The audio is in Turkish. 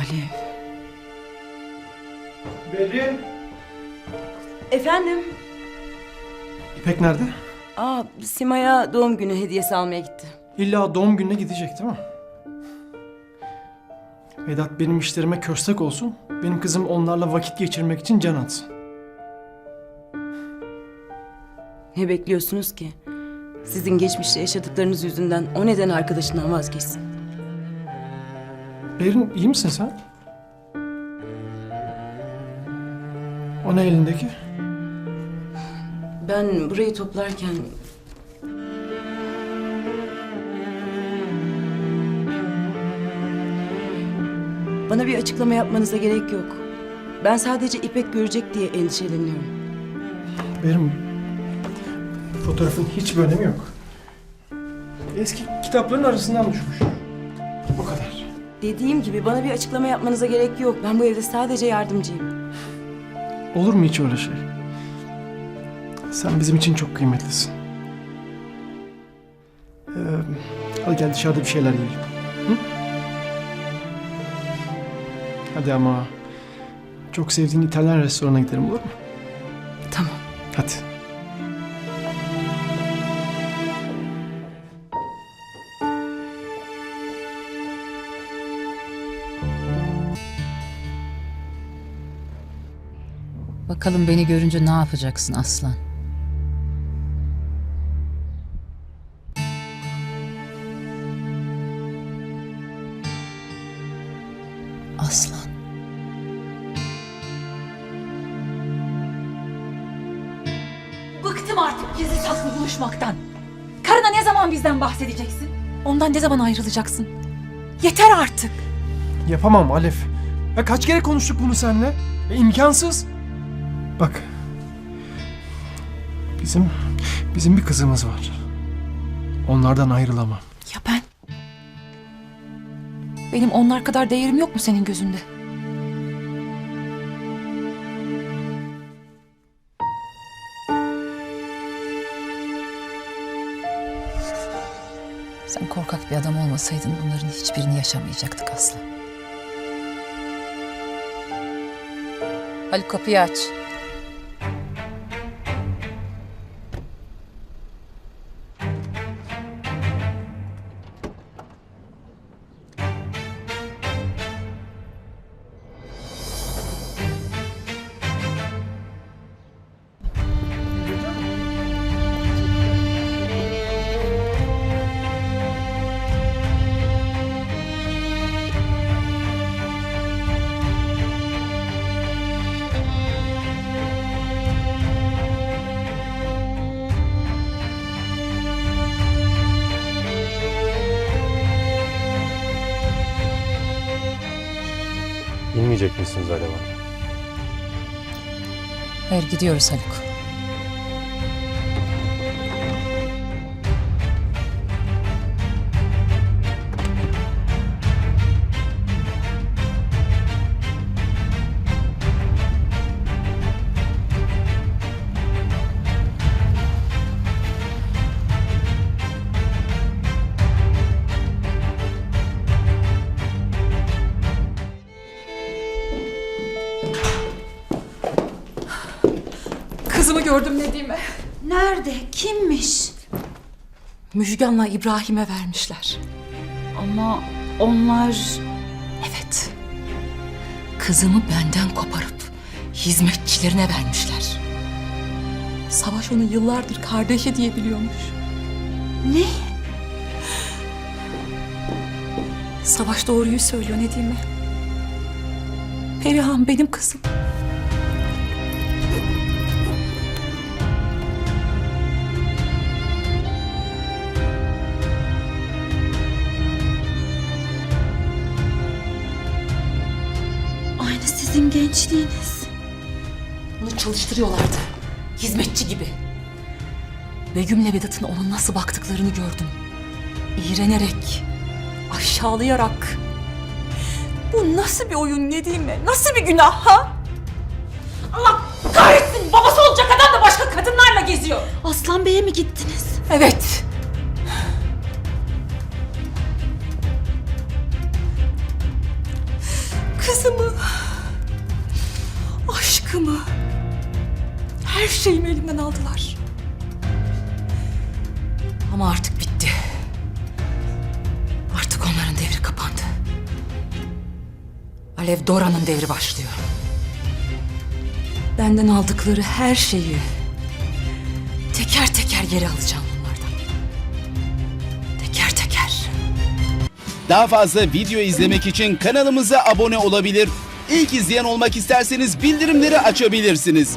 Alev. Berrin. Efendim? İpek nerede? Aa, Sima'ya doğum günü hediyesi almaya gitti. İlla doğum gününe gidecek değil mi? Vedat benim işlerime köstek olsun. Benim kızım onlarla vakit geçirmek için can atsın. Ne bekliyorsunuz ki? Sizin geçmişte yaşadıklarınız yüzünden o neden arkadaşından vazgeçsin. Berin iyi misin sen? O ne elindeki? Ben burayı toplarken Bana bir açıklama yapmanıza gerek yok. Ben sadece İpek görecek diye endişeleniyorum. Benim fotoğrafın hiçbir önemi yok. Eski kitapların arasından düşmüş. Dediğim gibi bana bir açıklama yapmanıza gerek yok. Ben bu evde sadece yardımcıyım. Olur mu hiç öyle şey? Sen bizim için çok kıymetlisin. Ee, hadi gel dışarıda bir şeyler yiyelim. Hı? Hadi ama çok sevdiğin İtalyan restoranına gidelim olur mu? Tamam. Hadi. Bakalım beni görünce ne yapacaksın aslan? Aslan. Bıktım artık gizli saklı buluşmaktan. Karına ne zaman bizden bahsedeceksin? Ondan ne zaman ayrılacaksın? Yeter artık. Yapamam Alef. Ya kaç kere konuştuk bunu seninle? Ya imkansız. Bak. Bizim bizim bir kızımız var. Onlardan ayrılamam. Ya ben? Benim onlar kadar değerim yok mu senin gözünde? Sen korkak bir adam olmasaydın bunların hiçbirini yaşamayacaktık aslan. Haluk kapıyı aç. İnmeyecek misiniz Alev Hanım? Hayır gidiyoruz Haluk. Kızımı gördüm Nedim'e. Nerede? Kimmiş? Müjgan'la İbrahim'e vermişler. Ama onlar... Evet. Kızımı benden koparıp hizmetçilerine vermişler. Savaş onu yıllardır kardeşi diye biliyormuş. Ne? Savaş doğruyu söylüyor Nedim'e. Perihan benim kızım. Sizin gençliğiniz. Onu çalıştırıyorlardı. Hizmetçi gibi. Begüm'le Vedat'ın ona nasıl baktıklarını gördüm. İğrenerek, aşağılayarak. Bu nasıl bir oyun ne diyeyim mi? Nasıl bir günah ha? Allah kahretsin! Babası olacak adam da başka kadınlarla geziyor. Aslan Bey'e mi gittiniz? Evet. Aldılar. Ama artık bitti. Artık onların devri kapandı. Alev Dora'nın devri başlıyor. Benden aldıkları her şeyi teker teker geri alacağım onlardan. Teker teker. Daha fazla video izlemek için kanalımıza abone olabilir. İlk izleyen olmak isterseniz bildirimleri açabilirsiniz.